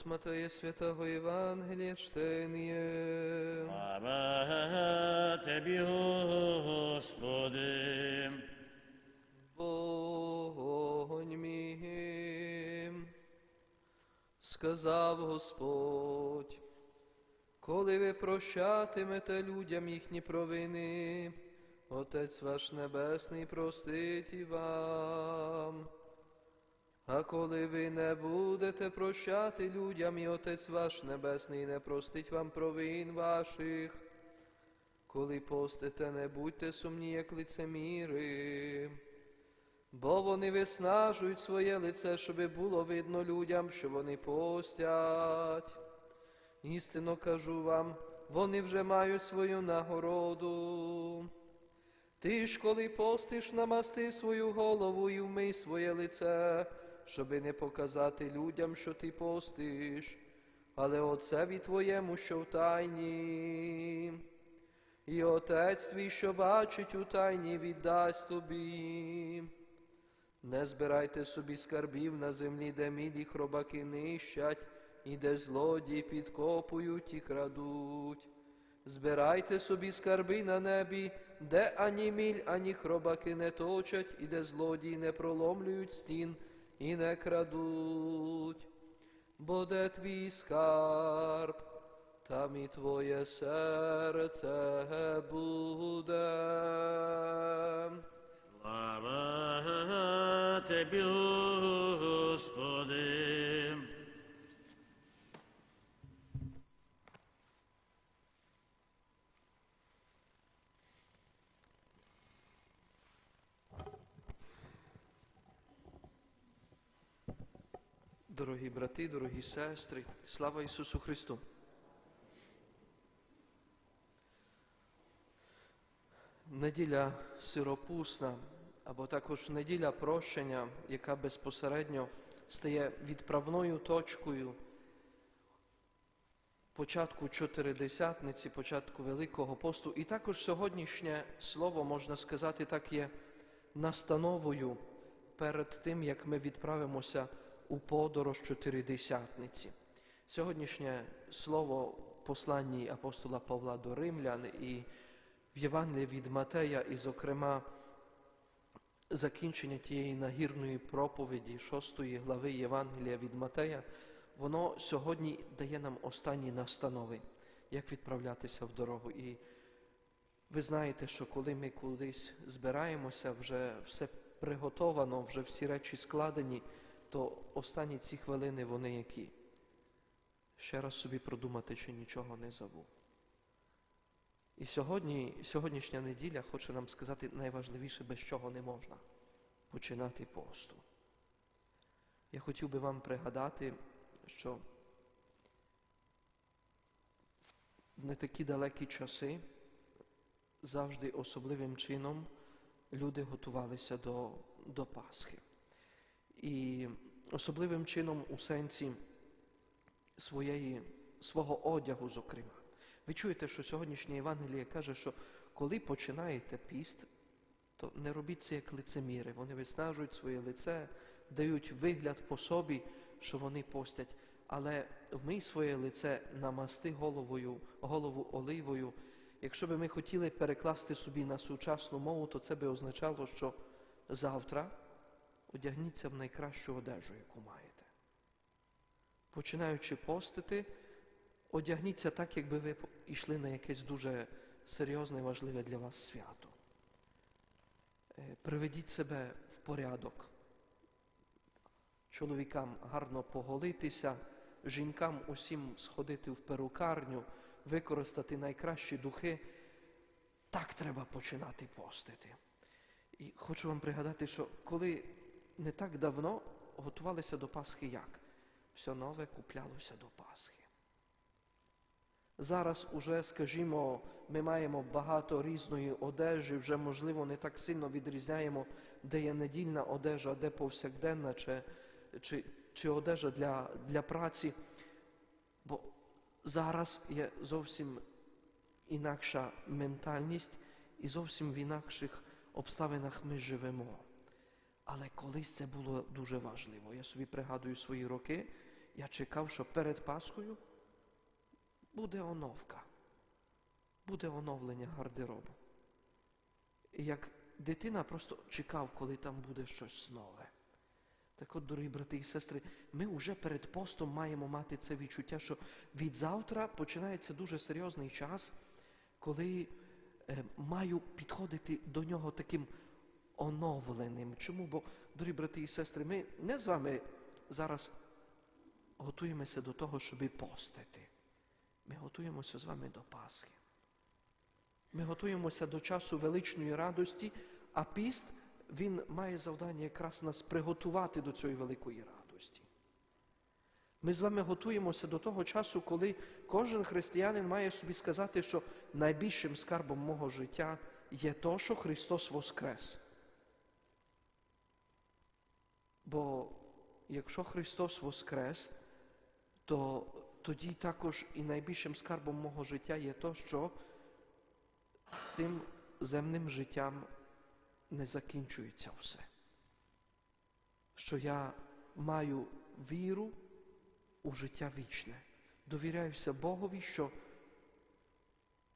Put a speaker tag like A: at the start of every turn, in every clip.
A: От Матея Святого Євангелія чтення.
B: Слава Тебі, Господи.
A: Вогонь мій. Сказав Господь, коли ви прощатимете людям їхні провини, Отець ваш Небесний простить і вам. А коли ви не будете прощати людям, і Отець ваш Небесний не простить вам провин ваших, коли постите, не будьте сумні, як лицеміри, бо вони виснажують своє лице, щоби було видно людям, що вони постять. Істинно кажу вам, вони вже мають свою нагороду. Ти ж, коли постиш, намасти свою голову і вмий своє лице, щоби не показати людям, що ти постиш, але отцеві твоєму, що в тайні. І отець твій, що бачить у тайні, віддасть тобі. Не збирайте собі скарбів на землі, де мілі хробаки нищать, і де злодії підкопують і крадуть. Збирайте собі скарби на небі, де ані міль, ані хробаки не точать, і де злодії не проломлюють стін і не крадуть. Бо де твій скарб, там і твоє серце буде.
B: Слава Тобі, Господи.
A: Дорогі брати, дорогі сестри, слава Ісусу Христу! Неділя сиропусна, або також неділя прощення, яка безпосередньо стає відправною точкою початку чотиридесятниці, початку Великого посту. І також сьогоднішнє слово, можна сказати, так є настановою перед тим, як ми відправимося у подорож чотиридесятниці. Сьогоднішнє слово в посланні апостола Павла до Римлян і в Євангелії від Матея, і, зокрема, закінчення тієї нагірної проповіді шостої глави Євангелія від Матея, воно сьогодні дає нам останні настанови, як відправлятися в дорогу. І ви знаєте, що коли ми кудись збираємося, вже все приготовано, вже всі речі складені, то останні ці хвилини вони які? Ще раз собі продумати, чи нічого не забув. І сьогодні, сьогоднішня неділя хоче нам сказати найважливіше, без чого не можна починати посту. Я хотів би вам пригадати, що в не такі далекі часи завжди особливим чином люди готувалися до, до Пасхи. І особливим чином у сенсі своєї, свого одягу, зокрема. Ви чуєте, що сьогоднішнє Євангеліє каже, що коли починаєте піст, то не робіть це як лицеміри. Вони виснажують своє лице, дають вигляд по собі, що вони постять. Але вмий своє лице намасти головою, голову оливою. Якщо би ми хотіли перекласти собі на сучасну мову, то це би означало, що завтра одягніться в найкращу одежу, яку маєте. Починаючи постити, одягніться так, якби ви йшли на якесь дуже серйозне, важливе для вас свято. Е, Приведіть себе в порядок. Чоловікам гарно поголитися, жінкам усім сходити в перукарню, використати найкращі духи. Так треба починати постити. І хочу вам пригадати, що коли не так давно готувалися до Пасхи як? Все нове куплялося до Пасхи. Зараз уже, скажімо, ми маємо багато різної одежі, вже, можливо, не так сильно відрізняємо, де є недільна одежа, де повсякденна, чи, чи, чи одежа для, для праці. Бо зараз є зовсім інакша ментальність і зовсім в інакших обставинах ми живемо. Але колись це було дуже важливо. Я собі пригадую свої роки, я чекав, що перед Пасхою буде оновка, буде оновлення гардеробу. І як дитина просто чекав, коли там буде щось нове. Так от, дорогі брати і сестри, ми вже перед постом маємо мати це відчуття, що від завтра починається дуже серйозний час, коли е, маю підходити до нього таким оновленим. Чому? Бо, дорогі брати і сестри, ми не з вами зараз готуємося до того, щоб постити. Ми готуємося з вами до Пасхи. Ми готуємося до часу величної радості, а піст він має завдання якраз нас приготувати до цієї великої радості. Ми з вами готуємося до того часу, коли кожен християнин має собі сказати, що найбільшим скарбом мого життя є то, що Христос Воскрес. Бо якщо Христос Воскрес, то тоді також і найбільшим скарбом мого життя є то, що цим земним життям не закінчується все. Що я маю віру у життя вічне. Довіряюся Богові, що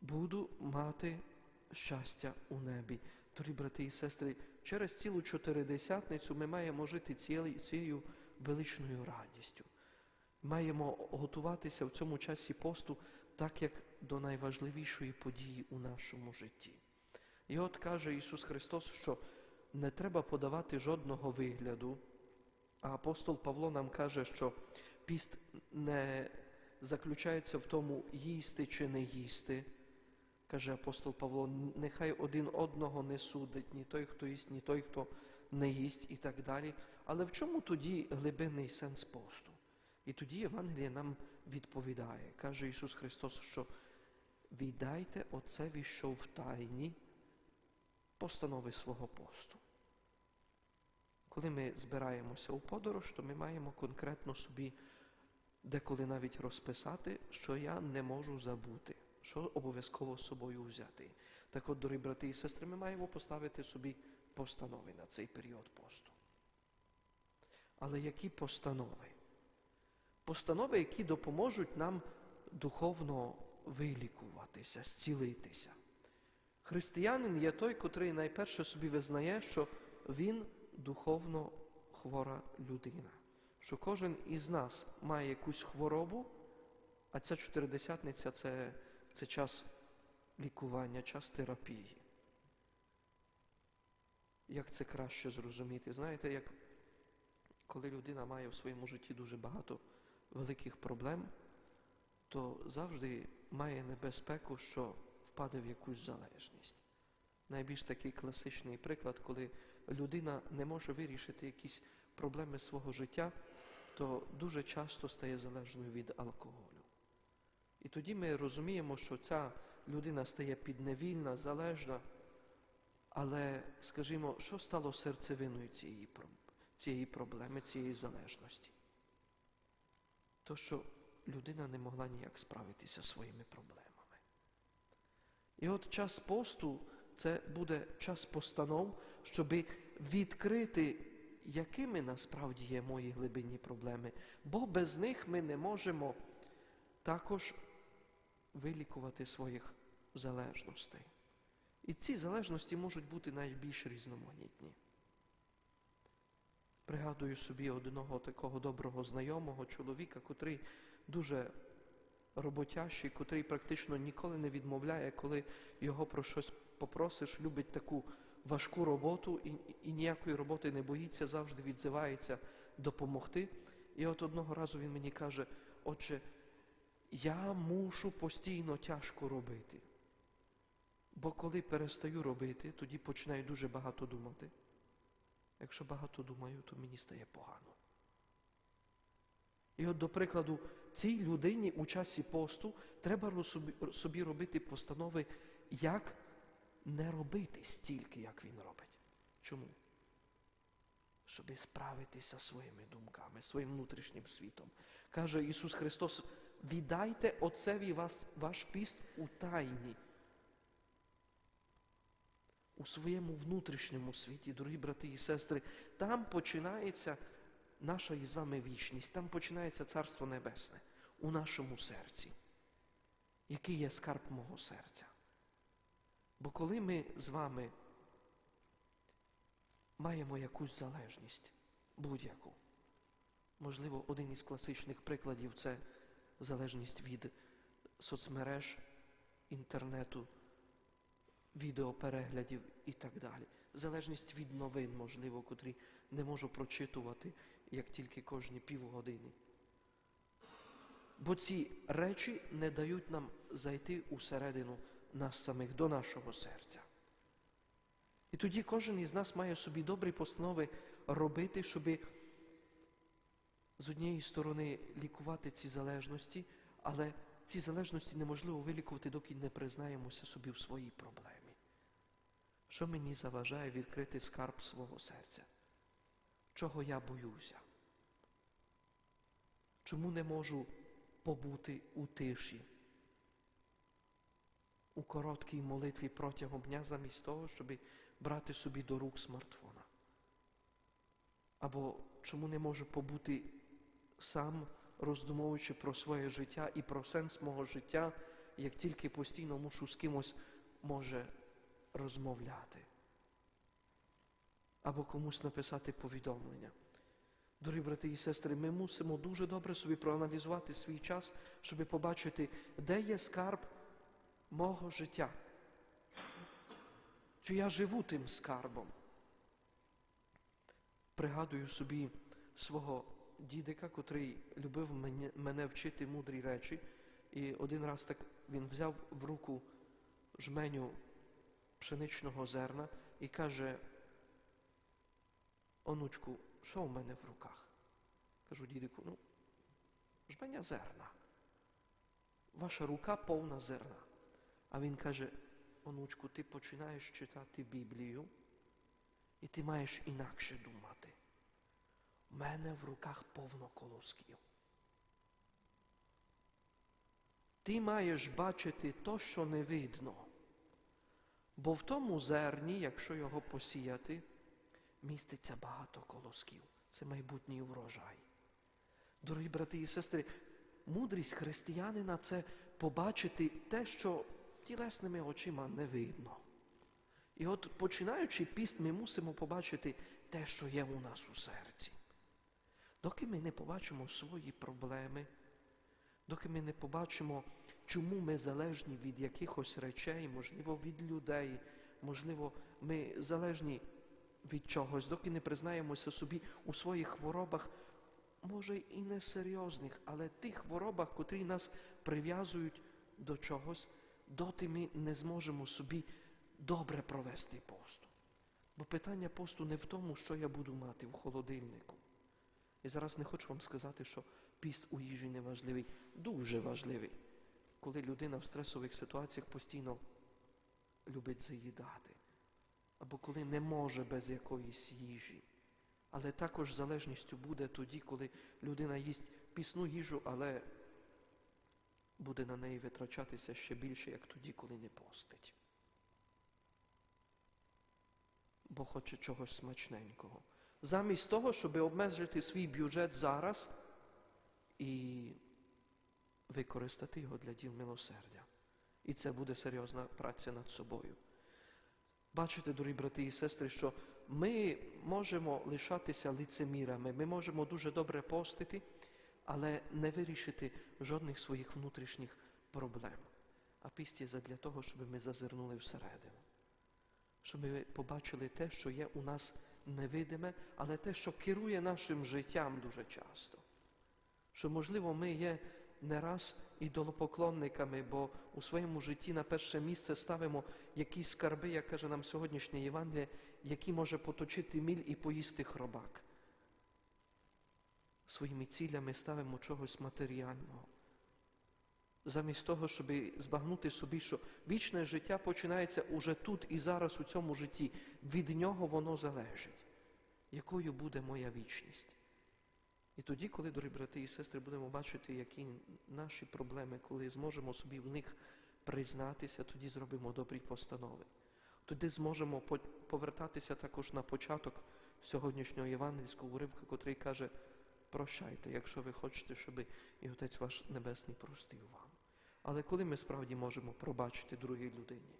A: буду мати щастя у небі. Дорогі брати і сестри, через цілу чотиридесятницю ми маємо жити цією, величною радістю. Маємо готуватися в цьому часі посту так, як до найважливішої події у нашому житті. І от каже Ісус Христос, що не треба подавати жодного вигляду, а апостол Павло нам каже, що піст не заключається в тому, їсти чи не їсти. Каже апостол Павло, нехай один одного не судить, ні той, хто їсть, ні той, хто не їсть, і так далі. Але в чому тоді глибинний сенс посту? І тоді Євангеліє нам відповідає. Каже Ісус Христос, що віддайте Отцеві, що в тайні постанови свого посту. Коли ми збираємося у подорож, то ми маємо конкретно собі деколи навіть розписати, що я не можу забути, що обов'язково з собою взяти. Так от, дорогі брати і сестри, ми маємо поставити собі постанови на цей період посту. Але які постанови? Постанови, які допоможуть нам духовно вилікуватися, зцілитися. Християнин є той, котрий найперше собі визнає, що він духовно хвора людина, що кожен із нас має якусь хворобу, а ця чотиридесятниця це, це час лікування, час терапії. Як це краще зрозуміти? Знаєте, як коли людина має в своєму житті дуже багато великих проблем, то завжди має небезпеку, що впаде в якусь залежність. Найбільш такий класичний приклад, коли людина не може вирішити якісь проблеми свого життя, то дуже часто стає залежною від алкоголю. І тоді ми розуміємо, що ця людина стає підневільна, залежна, але, скажімо, що стало серцевиною цієї, цієї проблеми, цієї залежності? То, що людина не могла ніяк справитися своїми проблемами. І от час посту це буде час постанов, щоб відкрити, якими насправді є мої глибинні проблеми, бо без них ми не можемо також вилікувати своїх залежностей. І ці залежності можуть бути найбільш різноманітні. Пригадую собі одного такого доброго знайомого чоловіка, котрий дуже роботящий, котрий практично ніколи не відмовляє, коли його про щось попросиш, любить таку важку роботу і, і ніякої роботи не боїться, завжди відзивається допомогти. І от одного разу він мені каже, отче, я мушу постійно тяжко робити. Бо коли перестаю робити, тоді починаю дуже багато думати. Якщо багато думаю, то мені стає погано. І от, до прикладу, цій людині у часі посту треба собі робити постанови, як не робити стільки, як він робить. Чому? Щоби справитися своїми думками, своїм внутрішнім світом. Каже Ісус Христос, віддайте Отцеві вас, ваш піст у тайні. У своєму внутрішньому світі, дорогі брати і сестри, там починається наша із вами вічність. Там починається Царство Небесне у нашому серці. Який є скарб мого серця? Бо коли ми з вами маємо якусь залежність, будь-яку, можливо, один із класичних прикладів це залежність від соцмереж, інтернету, відеопереглядів і так далі. Залежність від новин, можливо, котрі не можу прочитувати як тільки кожні півгодини. Бо ці речі не дають нам зайти усередину нас самих, до нашого серця. І тоді кожен із нас має собі добрі постанови робити, щоб з однієї сторони лікувати ці залежності, але ці залежності неможливо вилікувати, доки не признаємося собі в своїй проблемі. Що мені заважає відкрити скарб свого серця? Чого я боюся? Чому не можу побути у тиші? У короткій молитві протягом дня замість того, щоб брати собі до рук смартфона? Або чому не можу побути сам, роздумовуючи про своє життя і про сенс мого життя, як тільки постійно мушу з кимось може розмовляти? Або комусь написати повідомлення. Дорогі брати і сестри, ми мусимо дуже добре собі проаналізувати свій час, щоб побачити, де є скарб мого життя. Чи я живу тим скарбом? Пригадую собі свого дідика, котрий любив мене, мене вчити мудрі речі. І один раз так він взяв в руку жменю пшеничного зерна і каже, онучку, що в мене в руках? Кажу дідику, ну, жменя зерна. Ваша рука повна зерна. А він каже, онучку, ти починаєш читати Біблію, і ти маєш інакше думати. У мене в руках повно колосків. Ти маєш бачити то, що не видно. Бо в тому зерні, якщо його посіяти, міститься багато колосків. Це майбутній урожай. Дорогі брати і сестри, мудрість християнина це побачити те, що тілесними очима не видно. І от починаючи піст, ми мусимо побачити те, що є у нас у серці. Доки ми не побачимо свої проблеми, доки ми не побачимо, чому ми залежні від якихось речей, можливо, від людей, можливо, ми залежні від чогось, доки не признаємося собі у своїх хворобах, може і не серйозних, але тих хворобах, котрі нас прив'язують до чогось, доти ми не зможемо собі добре провести посту. Бо питання посту не в тому, що я буду мати в холодильнику. І зараз не хочу вам сказати, що піст у їжі не важливий, дуже важливий, коли людина в стресових ситуаціях постійно любить заїдати, або коли не може без якоїсь їжі. Але також залежністю буде тоді, коли людина їсть пісну їжу, але буде на неї витрачатися ще більше, як тоді, коли не постить. Бо хоче чогось смачненького. Замість того, щоб обмежити свій бюджет зараз і використати його для діл милосердя. І це буде серйозна праця над собою. Бачите, дорогі брати і сестри, що ми можемо лишатися лицемірами, ми можемо дуже добре постити, але не вирішити жодних своїх внутрішніх проблем. А піст є задля того, щоб ми зазирнули всередину, щоб ми побачили те, що є у нас невидиме, але те, що керує нашим життям дуже часто. Що, можливо, ми є не раз ідолопоклонниками, бо у своєму житті на перше місце ставимо якісь скарби, як каже нам сьогоднішнє Євангеліє, які може поточити міль і поїсти хробак. Своїми цілями ставимо чогось матеріального. Замість того, щоб збагнути собі, що вічне життя починається уже тут і зараз у цьому житті. Від нього воно залежить. Якою буде моя вічність? І тоді, коли, дорогі брати і сестри, будемо бачити, які наші проблеми, коли зможемо собі в них признатися, тоді зробимо добрі постанови. Тоді зможемо повертатися також на початок сьогоднішнього євангельського уривка, котрий каже, прощайте, якщо ви хочете, щоб і Отець ваш Небесний простив вам. Але коли ми справді можемо пробачити другій людині?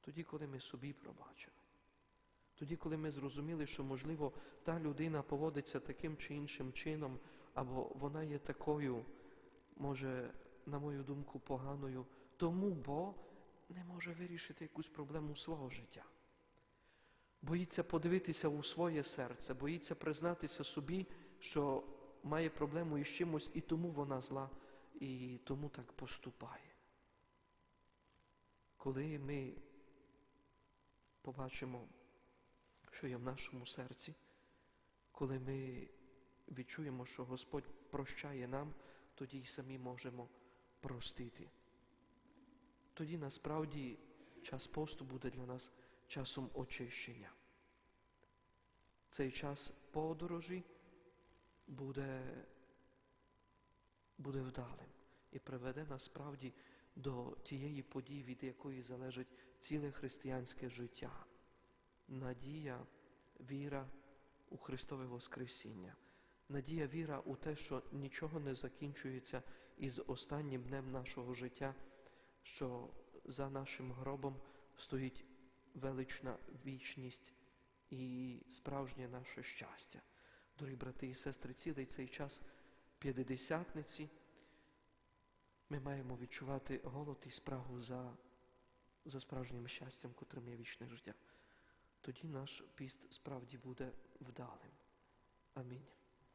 A: Тоді, коли ми собі пробачили. Тоді, коли ми зрозуміли, що, можливо, та людина поводиться таким чи іншим чином, або вона є такою, може, на мою думку, поганою, тому бо не може вирішити якусь проблему свого життя. Боїться подивитися у своє серце, боїться признатися собі, що має проблему із чимось, і тому вона зла, і тому так поступає. Коли ми побачимо, що є в нашому серці, коли ми відчуємо, що Господь прощає нам, тоді й самі можемо простити. Тоді насправді час посту буде для нас часом очищення. Цей час подорожі буде, буде вдалим і приведе насправді до тієї події, від якої залежить ціле християнське життя. Надія, віра у Христове Воскресіння. Надія, віра у те, що нічого не закінчується із останнім днем нашого життя, що за нашим гробом стоїть велична вічність і справжнє наше щастя. Дорогі брати і сестри, цілий цей час п'ятидесятниці ми маємо відчувати голод і спрагу за, за справжнім щастям, котрим є вічне життя. Тоді наш піст справді буде вдалим. Амінь.